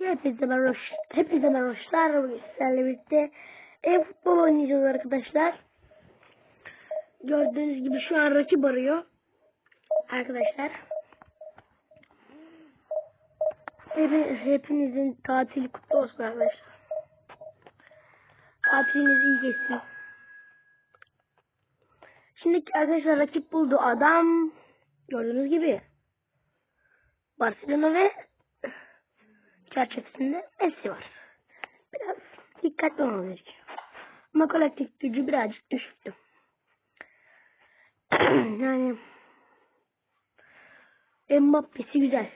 Hepinize merhaba. Hepinize merhaba. Bugün sizlerle birlikte e-futbol oynayacağız arkadaşlar. Gördüğünüz gibi şu an rakip arıyor. Arkadaşlar. Hepi- hepinizin tatili kutlu olsun arkadaşlar. Tatiliniz iyi geçsin. Şimdi arkadaşlar rakip buldu adam. Gördüğünüz gibi. Barcelona ve çerçevesinde Messi var. Biraz dikkatli olmamız gerekiyor. Ama kolektif gücü birazcık düşüktü. yani Mbappe'si güzel.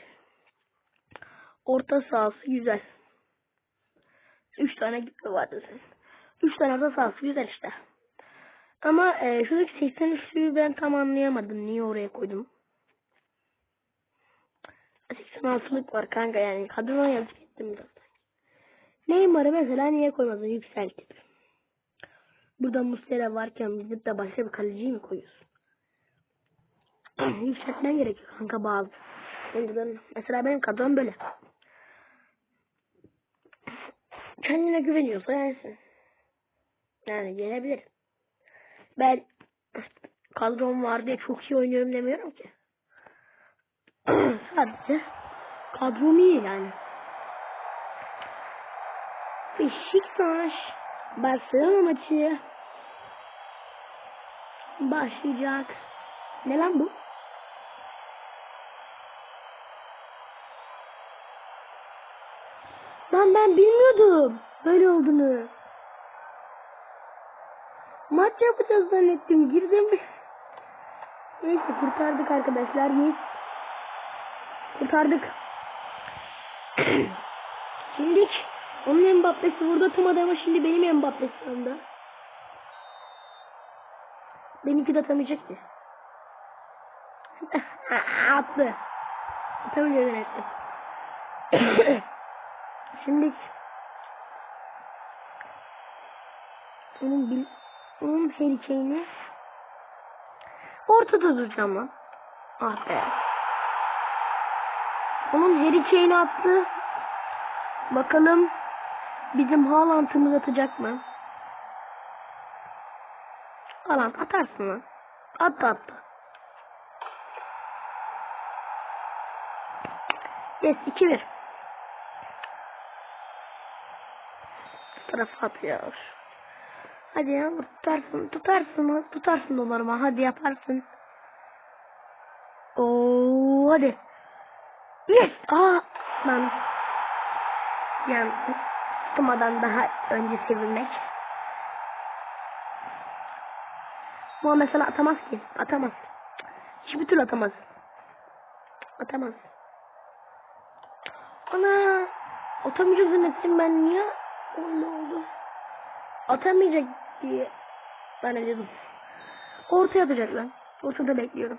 Orta sahası güzel. Üç tane gibi vardı senin. Üç tane orta sahası güzel işte. Ama e, şuradaki 83'lüyü ben tam anlayamadım. Niye oraya koydum? 86'lık var kanka yani. Kadrona yazık ettim biraz. Neymar'ı mesela niye koymadın yükseltip? Burada Muslera varken gidip de başka bir kaleciyi mi koyuyorsun? Yükseltmen gerekiyor kanka bazı. Önceden, mesela benim kadrom böyle. Kendine güveniyorsa yensin. Yani gelebilir. Ben kadrom var diye çok iyi oynuyorum demiyorum ki. Sadece kadrom iyi yani. Beşiktaş Barcelona maçı başlayacak. Ne lan bu? Lan ben bilmiyordum böyle olduğunu. Maç yapacağız zannettim. Girdim. Neyse kurtardık arkadaşlar. Yes. Kurtardık. şimdi onun Mbappe'si burada atamadı ama şimdi benim Mbappe'si anda. Benimki de atamayacak ki. Attı. Atamayacak yönetti. şimdi onun bil onun Kane'i ortada duracağım lan. Ah be. Onun Harry Kane'i attı. Bakalım bizim Haaland'ımız atacak mı? Haaland atarsın lan. Attı attı. Yes 2-1. Bu tarafa atıyor. Hadi ya tutarsın tutarsın tutarsın dolarıma hadi yaparsın. Oo hadi. Yes. Aa. Yani tutmadan daha önce sevilmek. Bu mesela atamaz ki. Atamaz. Hiçbir türlü atamaz. Atamaz. Ana atamayacak zannettim ben niye? Öyle oldu. Atamayacak diye zannediyordum. Ortaya atacak lan. Ortada bekliyorum.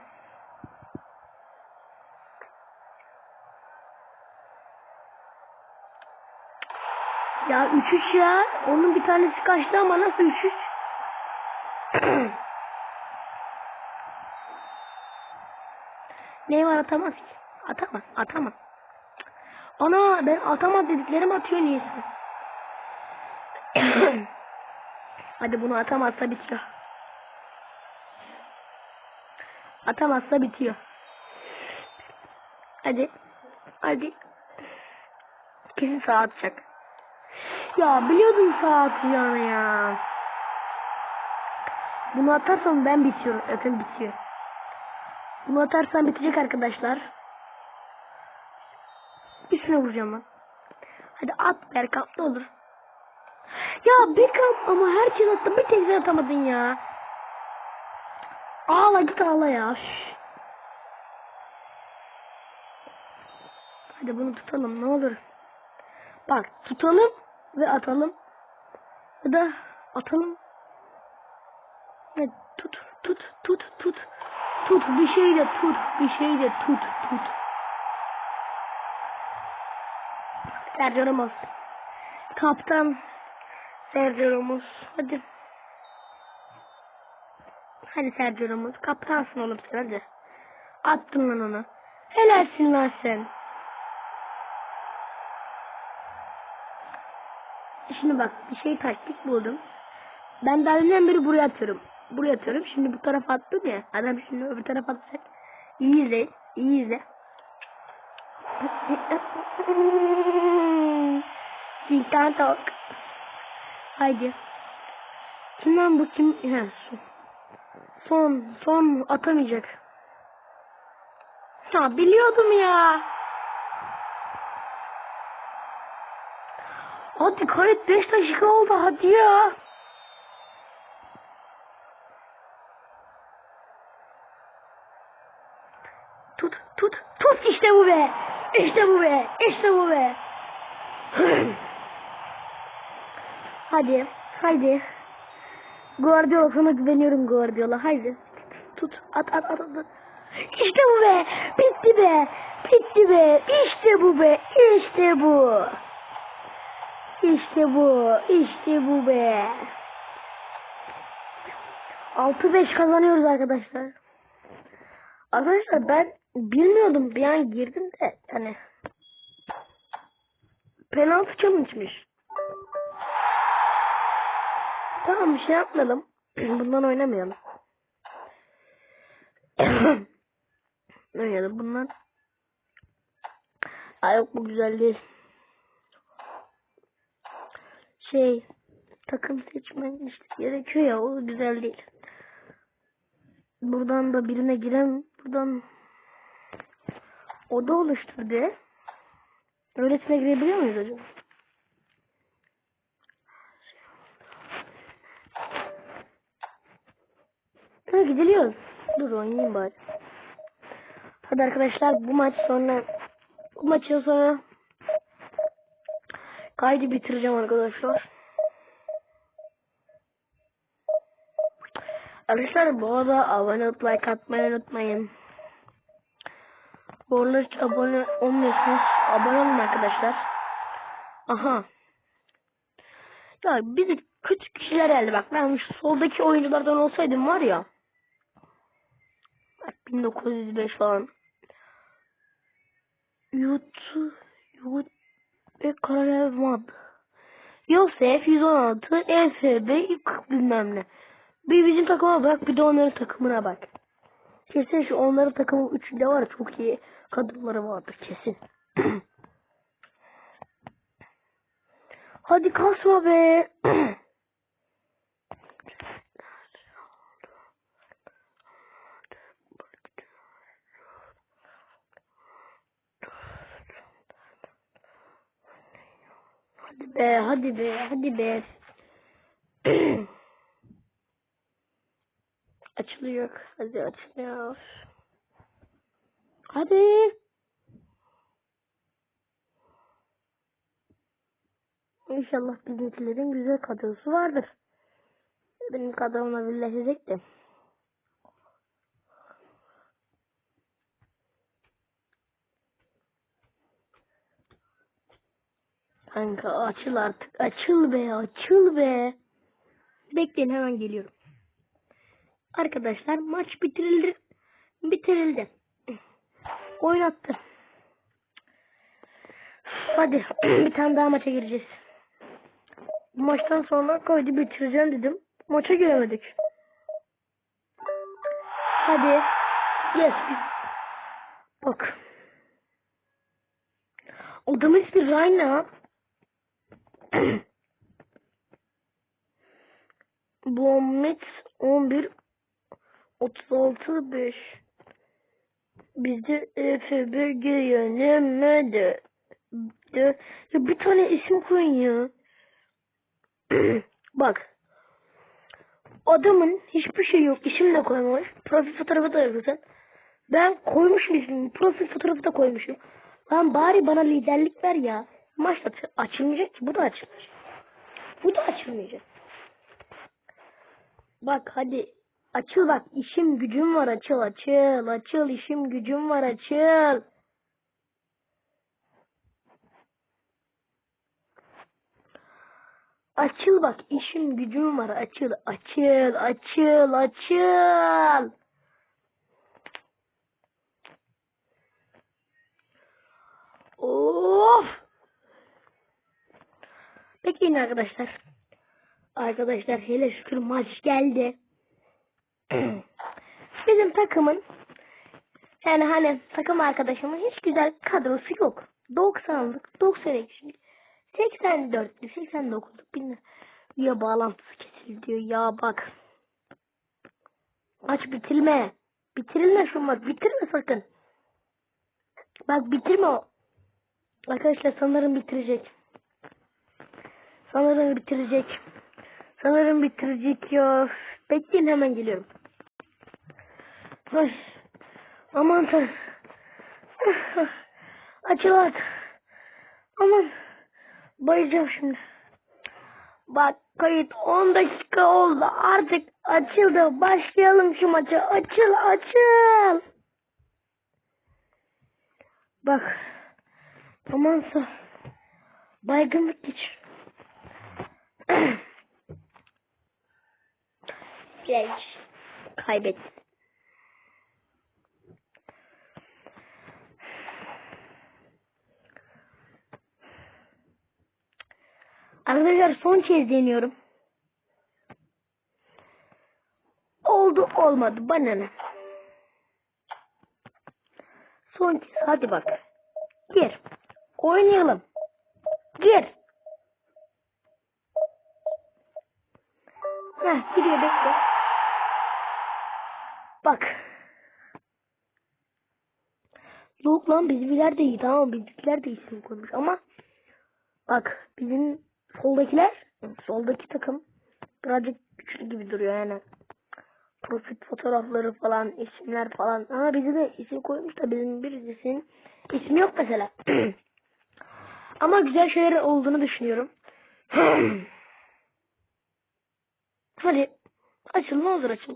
Ya 3-3 ya. Onun bir tanesi kaçtı ama nasıl 3-3? Neymar atamaz ki. Atamaz. Atamaz. Ana ben atamaz dediklerim atıyor niyeyse. Hadi bunu atamazsa bitiyor. Atamazsa bitiyor. Hadi. Hadi. Kesin sağa atacak. Ya biliyordum sağa atacağını ya. Bunu atarsam ben bitiyorum. Zaten bitiyor. Bunu atarsam bitecek arkadaşlar. Üstüne vuracağım ben. Hadi at Berkamp ne olur. Ya Beckham ama herkes attı bir tek sen atamadın ya. Ağla git ağla ya. Şş. Hadi bunu tutalım ne olur. Bak tutalım ve atalım. Ya da atalım. Ne tut tut tut tut. Tut bir şey de tut bir şey de tut tut. Sergio Ramos. Kaptan Sergio Ramos. Hadi. Hadi Sergio Ramos. Kaptansın oğlum sen hadi. Attın lan onu. Helalsin lan sen. Şimdi bak bir şey taktik buldum. Ben daha önceden beri buraya atıyorum. Buraya atıyorum. Şimdi bu tarafa attım ya. Adam şimdi öbür tarafa atacak. İyi izle. iyi izle. Sinkan tok. Haydi. Kimden bu kim? He, son. Son. Son atamayacak. Ha biliyordum ya. Hadi kayıt 5 dakika oldu hadi ya. Tut tut tut işte bu be. İşte bu be. İşte bu be. hadi hadi. Guardiola sana güveniyorum Guardiola. Haydi. Tut at at at. at. İşte bu be. Bitti be. Bitti be. İşte bu be. İşte bu. İşte bu. İşte bu be. 6-5 kazanıyoruz arkadaşlar. Arkadaşlar ben bilmiyordum bir an girdim de hani penaltı challenge'mış. Tamam bir şey yapmayalım. Bundan oynamayalım. Oynayalım bundan. Ay yok bu güzel değil. Şey takım seçmen işte gerekiyor ya o güzel değil. Buradan da birine girem buradan oda oluştur diye. Öylesine girebiliyor muyuz acaba? Ha gidiliyoruz. Dur oynayayım bari. Hadi arkadaşlar bu maç sonra bu maçın sonra kaydı bitireceğim arkadaşlar. Arkadaşlar bu arada abone olup like atmayı unutmayın. Bu arada hiç abone olmuyorsunuz. Abone olun arkadaşlar. Aha. Ya bizi kötü kişiler geldi bak. Ben şu soldaki oyunculardan olsaydım var ya. Bak 1905 falan. Yutu. Yut. Ve Karalev Mad. Yosef 116. EFB bilmem ne. Bir bizim takıma bak bir de onların takımına bak. Kesin şu onların takımı üçünde var çok iyi kadınları vardır kesin. Hadi kasma be. Hadi be, hadi be, hadi be. Açılıyor. Hadi açılıyor. Hadi. İnşallah bizimkilerin güzel kadrosu vardır. Benim kadromla birleşecek de. Kanka açıl artık. Açıl be açıl be. Bekleyin hemen geliyorum. Arkadaşlar maç bitirildi. Bitirildi. Oynattı. Hadi bir tane daha maça gireceğiz. Maçtan sonra kaydı bitireceğim dedim. Maça giremedik. Hadi. Yes. Bak. Adamın ismi Rayna. Muhammed 11 36 5 Bizde EFB yönemedi. De, ya bir tane isim koyun ya. Bak. Adamın hiçbir şey yok. İsim de koymamış. Profil fotoğrafı da yok zaten. Ben koymuşum ismini. Profil fotoğrafı da koymuşum. Lan bari bana liderlik ver ya. Maç da açılmayacak ki. Bu da açılmayacak. Bu da açılmayacak. Bak hadi. Açıl bak. işim gücüm var. Açıl açıl. Açıl işim gücüm var. Açıl. Açıl bak. işim gücüm var. Açıl. Açıl. Açıl. Açıl. Of. Bekleyin arkadaşlar. Arkadaşlar hele şükür maç geldi. Bizim takımın yani hani takım arkadaşımın hiç güzel kadrosu yok. 90'lık, 93'lük, 84'lük, 89'luk bilmem. Ya bağlantısı kesildi diyor. Ya bak. Maç bitirme. Bitirilme şu maç. Bitirme sakın. Bak bitirme o. Arkadaşlar sanırım bitirecek. Sanırım bitirecek. Sanırım bitirecek ya. Bekleyin hemen geliyorum. Aman tanrım. Açıl artık. Aman. Bayılacağım şimdi. Bak kayıt 10 dakika oldu. Artık açıldı. Başlayalım şu maça. Açıl açıl. Bak. Amansa. Baygınlık geçir. Geç. Kaybet. Arkadaşlar son kez deniyorum. Oldu olmadı bana ne? Son kez hadi bak. Gir. Oynayalım. Gir. Heh giriyor bekle. Bak. Yok lan bizimkiler de iyi tamam bizimkiler de isim koymuş ama bak bizim soldakiler soldaki takım birazcık güçlü gibi duruyor yani. Profil fotoğrafları falan isimler falan ama bize de isim koymuş da bizim birisinin ismi yok mesela. ama güzel şeyler olduğunu düşünüyorum. Hadi açıl ne olur açıl.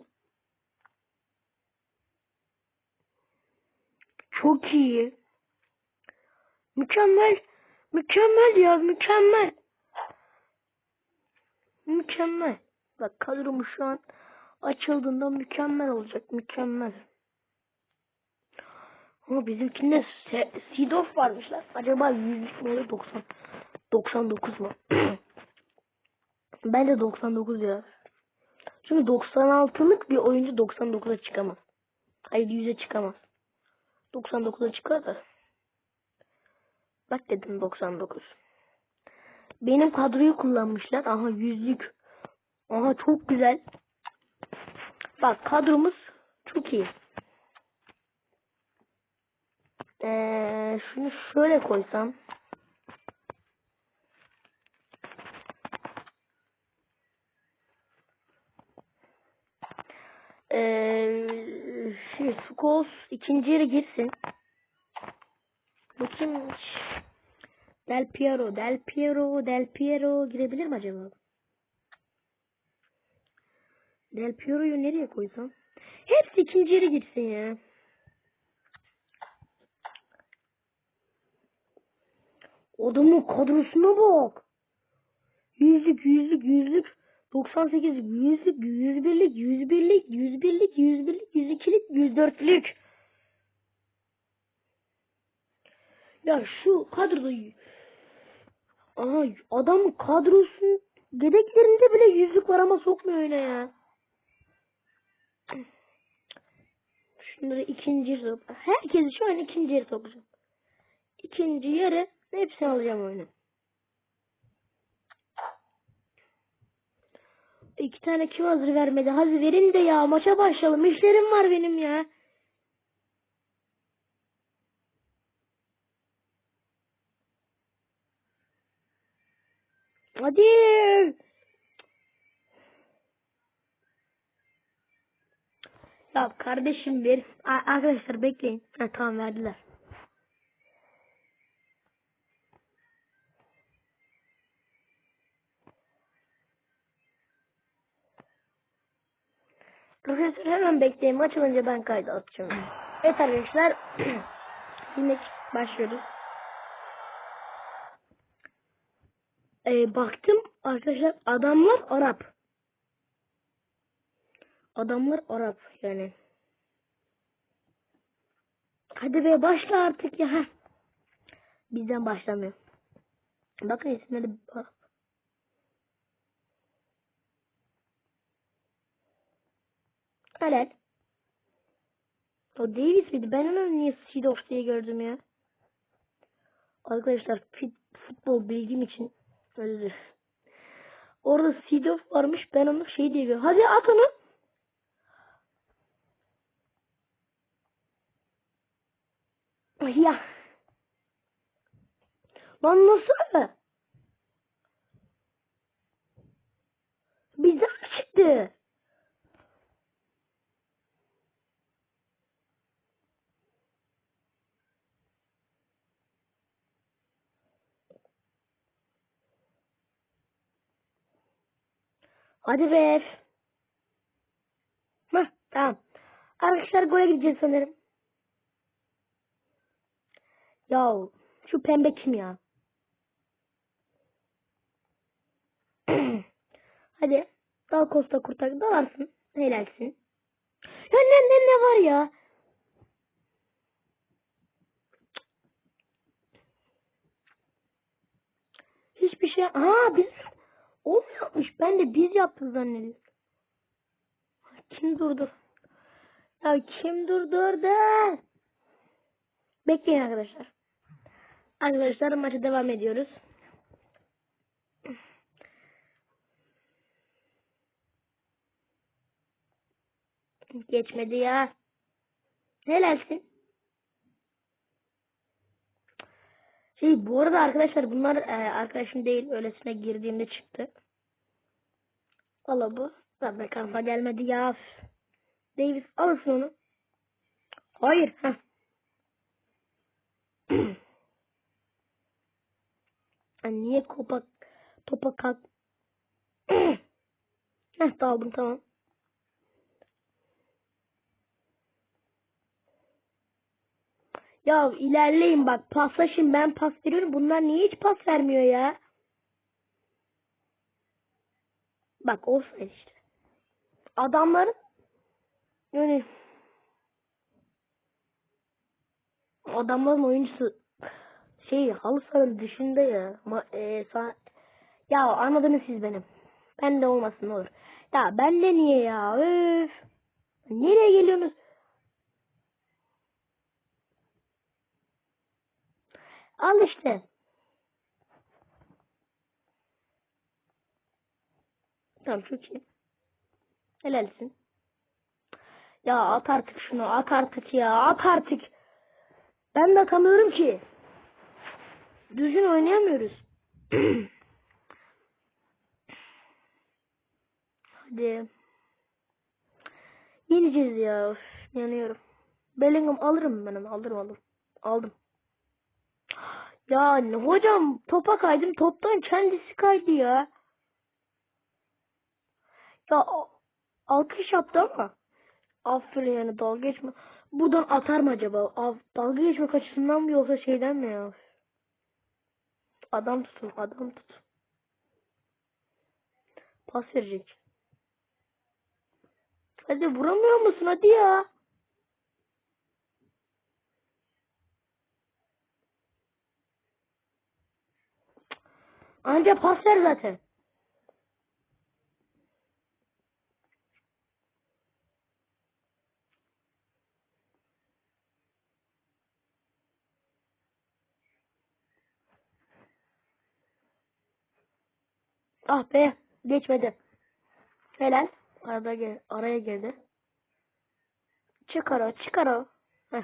Çok iyi. Mükemmel. Mükemmel ya mükemmel. Mükemmel. Bak kadromu şu an açıldığında mükemmel olacak. Mükemmel. Ama bizimkinde Se- Sidof varmışlar. Acaba 100 mü olur 90? 99 mu? ben de 99 ya. Çünkü 96'lık bir oyuncu 99'a çıkamaz. Hayır 100'e çıkamaz. 99'a çıkar da. Bak dedim 99. Benim kadroyu kullanmışlar. Aha yüzlük. Aha çok güzel. Bak kadromuz çok iyi. Ee, şunu şöyle koysam. Ee, Scholes ikinci yere girsin. Bakayım. Del Piero, Del Piero, Del Piero girebilir mi acaba? Del Piero'yu nereye koysam? Hepsi ikinci yere gitsin ya. Adamın kadrosuna bak. Yüzlük, yüzlük, yüzlük. 98, yüzlük, 101'lik, 101'lik, 101'lik, 101'lik, 102'lik, 104'lük. Ya şu kadroda Aha adam kadrosu yedeklerinde bile yüzlük var ama sokmuyor öyle ya. Şunları ikinci yere sok. Herkesi şu an ikinci yere sokacağım. İkinci yere hepsini alacağım oyunu. İki tane kim hazır vermedi? Hazır verin de ya maça başlayalım. İşlerim var benim ya. Hadi. Ya kardeşim A- arkadaşlar bekleyin. Ha, tamam verdiler. Arkadaşlar hemen bekleyin. Maç olunca ben kaydı atacağım. Evet arkadaşlar. Yine başlıyoruz. Ee, baktım arkadaşlar adamlar Arap. Adamlar Arap yani. Hadi be başla artık ya. Heh. Bizden başlamıyor. Bakın isimleri Helal. O Davis miydi? Ben onu niye Seedorf diye gördüm ya. Arkadaşlar fit, futbol bilgim için özür. Orada Seedorf varmış. Ben onu şey diye gördüm. Hadi at onu. Ya. Lan nasıl? Bizden çıktı. Hadi be. Hah, tamam. Arkadaşlar gole gideceğiz sanırım. Ya şu pembe kim ya? Hadi. Dal Costa kurtar. Dalarsın. Helalsin. Ya ne ne ne var ya? Hiçbir şey. Ha biz o mu yapmış? Ben de biz yaptık zannediyorum. Kim durdu? Ya kim durdurdu? Bekleyin arkadaşlar. Arkadaşlar maça devam ediyoruz. Geçmedi ya. Helalsin. Şey bu arada arkadaşlar bunlar e, arkadaşım değil öylesine girdiğimde çıktı. Valla bu. Zaten kafa gelmedi ya. Davis alırsın onu. Hayır. Heh. Ya niye kopa topa kalk? Heh daldım tamam. Ya ilerleyin bak paslaşın ben pas veriyorum. Bunlar niye hiç pas vermiyor ya? Bak olsun işte. Adamların yani adamların oyuncusu şey halı sahanın dışında ya. Ma, e, sa- ya anladınız siz benim. Ben de olmasın olur. Ya ben de niye ya? Öf. Nereye geliyorsunuz? Al işte. Tamam çok iyi. Helalsin. Ya at artık şunu at artık ya at artık. Ben de atamıyorum ki. Düzgün oynayamıyoruz. Hadi. Yeneceğiz ya. Of, yanıyorum. Bellingham alırım ben onu. Alırım alırım. Aldım. Ya ne hocam topa kaydım. Toptan kendisi kaydı ya. Ya alkış yaptı ama. Aferin yani dalga geçme. Buradan atar mı acaba? Av, dalga geçmek açısından mı yoksa şeyden mi ya? Adam tutun, adam tut. Pas verecek. Hadi vuramıyor musun? Hadi ya. Anca pas ver zaten. Ah be geçmedi. Helal. Arada gel araya girdi. Çıkar o çıkar o. Heh.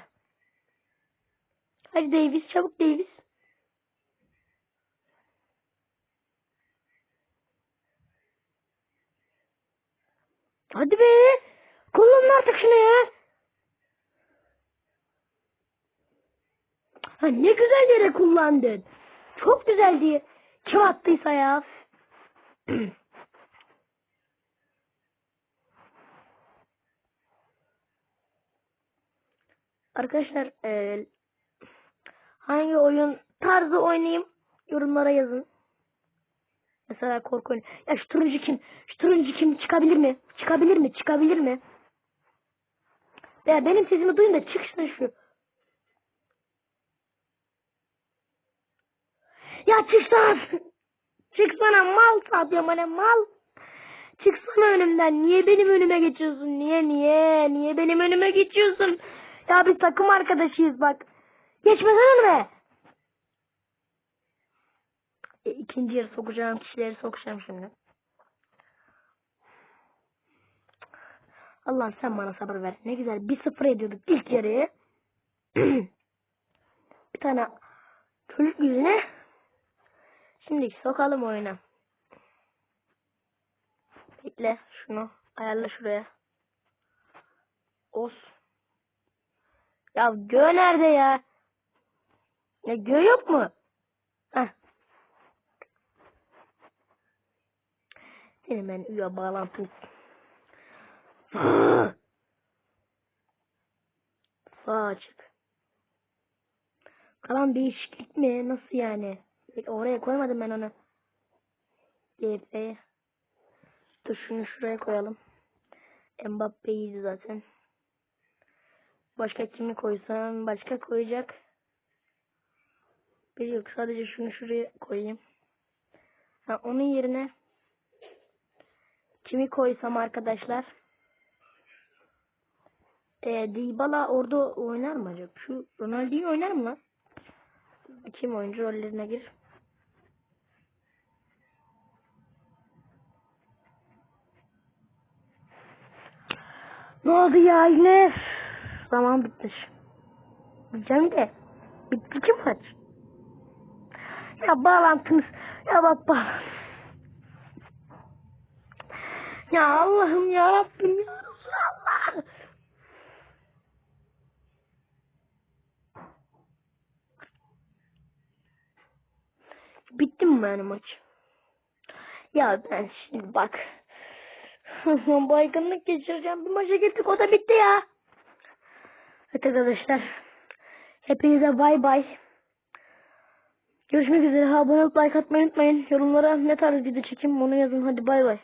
Hadi Davis çabuk Davis. Hadi be. Kullanın artık şunu ya. Ha, ne güzel yere kullandın. Çok güzel diye. Kim attıysa ya. Arkadaşlar eee, hangi oyun tarzı oynayayım yorumlara yazın. Mesela korku oyunu. Ya şu turuncu kim? Şu turuncu kim? Çıkabilir mi? Çıkabilir mi? Çıkabilir mi? Ya benim sesimi duyun da çıksın şu. Ya çıksana. Çıksana mal satıyorum bana mal. çıksana önümden. Niye benim önüme geçiyorsun? Niye niye? Niye benim önüme geçiyorsun? Ya biz takım arkadaşıyız bak. Geçmesene önüme. E, ikinci yarı sokacağım kişileri sokacağım şimdi. Allah sen bana sabır ver. Ne güzel 1-0 ediyorduk ilk yarıyı. bir tane çocuk yüzüne şimdi sokalım oyuna. Bekle şunu ayarla şuraya. Os. Ya gö nerede ya? Ya gö yok mu? Heh. Ben üye bağlantım. Sağ açık. Kalan değişiklik mi? Nasıl yani? Oraya koymadım ben onu. GF'ye. Dur şunu şuraya koyalım. Mbappe'ydi zaten. Başka kimi koysam? Başka koyacak. Bir yok. Sadece şunu şuraya koyayım. Ha, onun yerine kimi koysam arkadaşlar? E, Dybala orada oynar mı acaba? Şu Ronaldinho oynar mı lan? Kim oyuncu rollerine gir. Ne oldu ya yine? Zaman bitmiş. Diyeceğim de. Bitti ki maç. Ya bağlantınız. Ya bak bağlantınız. Ya Allah'ım ya Rabbim ya Resulallah. Bitti mi benim maç? Ya ben şimdi bak. Baygınlık geçireceğim. Bir maça gittik o da bitti ya. Evet arkadaşlar. Hepinize bay bay. Görüşmek üzere. Abone olup like atmayı unutmayın. Yorumlara ne tarz video çekeyim onu yazın. Hadi bay bay.